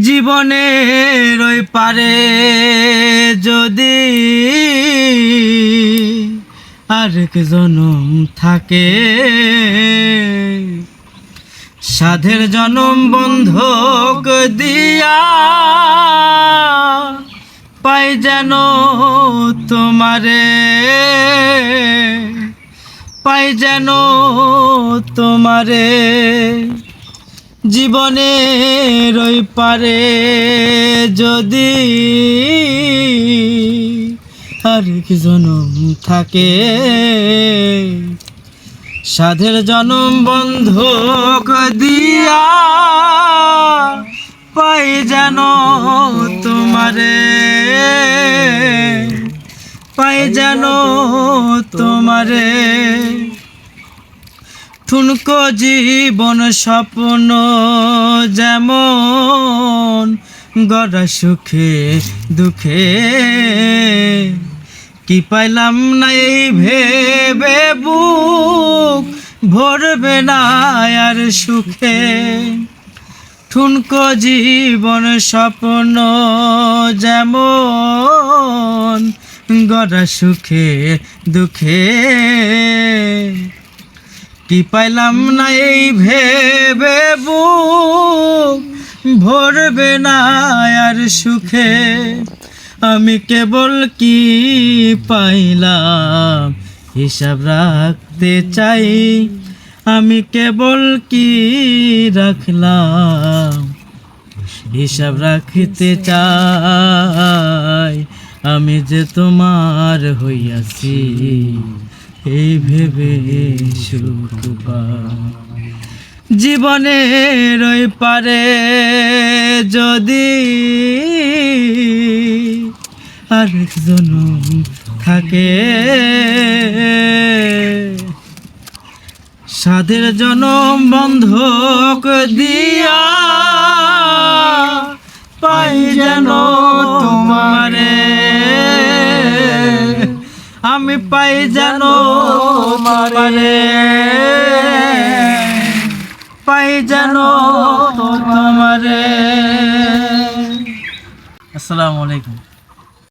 জীবনের ওই পারে যদি আরেক জনম থাকে, সাধের জনম বন্ধক দিয়া পাই যেন তোমারে, পাই যেন তোমারে। জীবনের ওই পারে যদি আর আরেক জনম থাকে। সাধের জনম বন্ধক দিয়া পাই যেন তোমারে। পাই যেন তোমারে। ঠুনকো জীবন স্বপ্ন যেমন গড়া সুখে, দুঃখে। কি পাইলাম না এই ভেবে বুক ভরবে না আর সুখে? ঠুনকো জীবন স্বপ্ন যেমন গড়া সুখে, দুঃখে। কি পাইলাম না এই ভেবে বুক? ভরবে না আর সুখে। আমি কেবল কি পাইলাম? হিসাব রাখতে চাই। আমি কেবল কি রাখলাম? হিসাব রাখতে চাই। আমি যে তোমার হইয়াছি। এই ভেবে সুখ। জীবনের ওই পারে যদি আরেক জনম থাকে সাধের জনম বন্ধক দিয়া আমি পাই জানো মারে পাই জানো তোমারে। আসসালামু আলাইকুম।